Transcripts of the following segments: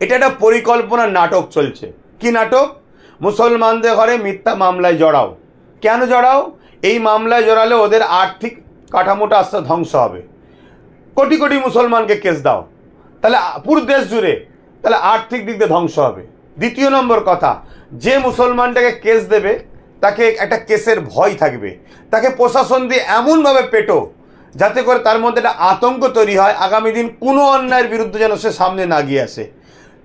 এটা একটা পরিকল্পনা নাটক চলছে। কি নাটক? মুসলমানদের ঘরে মিথ্যা মামলায় জড়াও। কেন জড়াও? এই মামলায় জড়ালে ওদের আর্থিক কাঠামোটা আস্তে ধ্বংস হবে। কোটি কোটি মুসলমানকে কেস দাও। তাহলে পুরো দেশ জুড়ে তাহলে আর্থিক দিক দিয়ে ধ্বংস হবে। দ্বিতীয় নম্বর কথা, যে মুসলমানটাকে কেস দেবে, তাকে একটা কেসের ভয় থাকবে। তাকে প্রশাসন দিয়ে এমনভাবে পেটো, যাতে করে তার মধ্যে একটা আতঙ্ক তৈরি হয়। আগামী দিন কোনো অন্যায়ের বিরুদ্ধে যেন সে সামনে না গিয়ে আসে।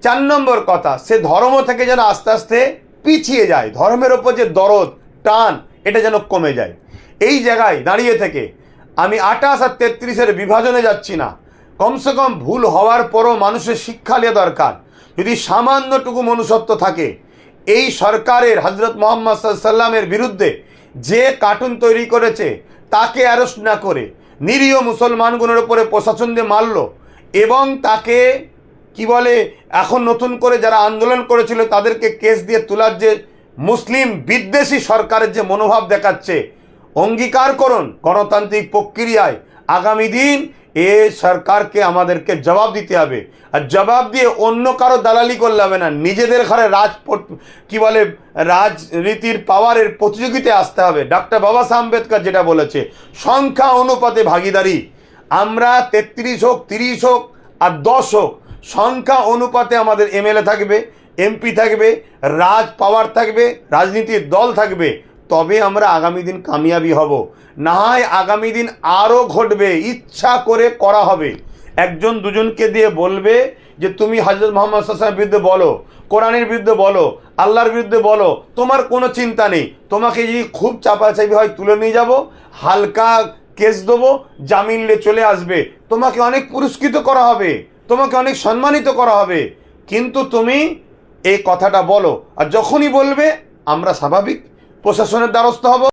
চার নম্বর কথা, সে ধর্ম থেকে যেন আস্তে আস্তে পিছিয়ে যায়। ধর্মের ওপর যে দরদ, টান, এটা যেন কমে যায়। এই জায়গায় দাঁড়িয়ে থেকে আমি আঠাশ আর তেত্রিশের বিভাজনে যাচ্ছি না। কমসে কম ভুল হওয়ার পরও মানুষের শিক্ষা নেওয়া দরকার। যদি সামান্যটুকু মনুষ্যত্ব থাকে, এই সরকারের হজরত মোহাম্মদ সাল্লামের বিরুদ্ধে যে কার্টুন তৈরি করেছে, তাকে অ্যারেস্ট না করে নিরীহ মুসলমানগুলোর উপরে প্রশাসন দিয়ে মারল এবং তাকে কি বলে? এখন নতুন করে যারা আন্দোলন করেছিল, তাদেরকে কেস দিয়ে তোলার যে মুসলিম বিদ্বেষী সরকারের যে মনোভাব দেখাচ্ছে, অঙ্গীকার করুন গণতান্ত্রিক প্রক্রিয়ায়। আগামী দিন এ সরকারকে আমাদেরকে জবাব দিতে হবে। আর জবাব দিয়ে অন্য কারও দালালি করলে হবে না। নিজেদের ঘরে রাজ কি বলে, রাজনীতির পাওয়ারের প্রতিযোগিতায় আসতে হবে। ডক্টর বাবা সাহেব আম্বেদকর যেটা বলেছে, সংখ্যা অনুপাতে ভাগিদারি। আমরা তেত্রিশ হোক, তিরিশ হোক আর দশ হোক সংখ্যা অনুপাতে আমাদের এমএলএ থাকবে, এমপি থাকবে, রাজ পাওয়ার থাকবে, রাজনীতির দল থাকবে, তবে আমরা আগামী দিন কামিয়াবি হব। না হয় আগামী দিন আরও ঘটবে, ইচ্ছা করে করা হবে। একজন দুজনকে দিয়ে বলবে যে, তুমি হজরত মোহাম্মদ সাল্লামের বিরুদ্ধে বলো, কোরআনের বিরুদ্ধে বলো, আল্লাহর বিরুদ্ধে বলো, তোমার কোনো চিন্তা নেই। তোমাকে যদি খুব চাপাচাপি হয়, তুলে নিয়ে যাব, হালকা কেস দেবো, জামিন নিয়ে চলে আসবে। তোমাকে অনেক পুরস্কৃত করা হবে। তোমাকে অনেক সম্মানিত করা হবে। কিন্তু তুমি এই কথাটা বলো। আর যখনই বলবে, আমরা স্বাভাবিক প্রশাসনের দ্বারস্থ হব।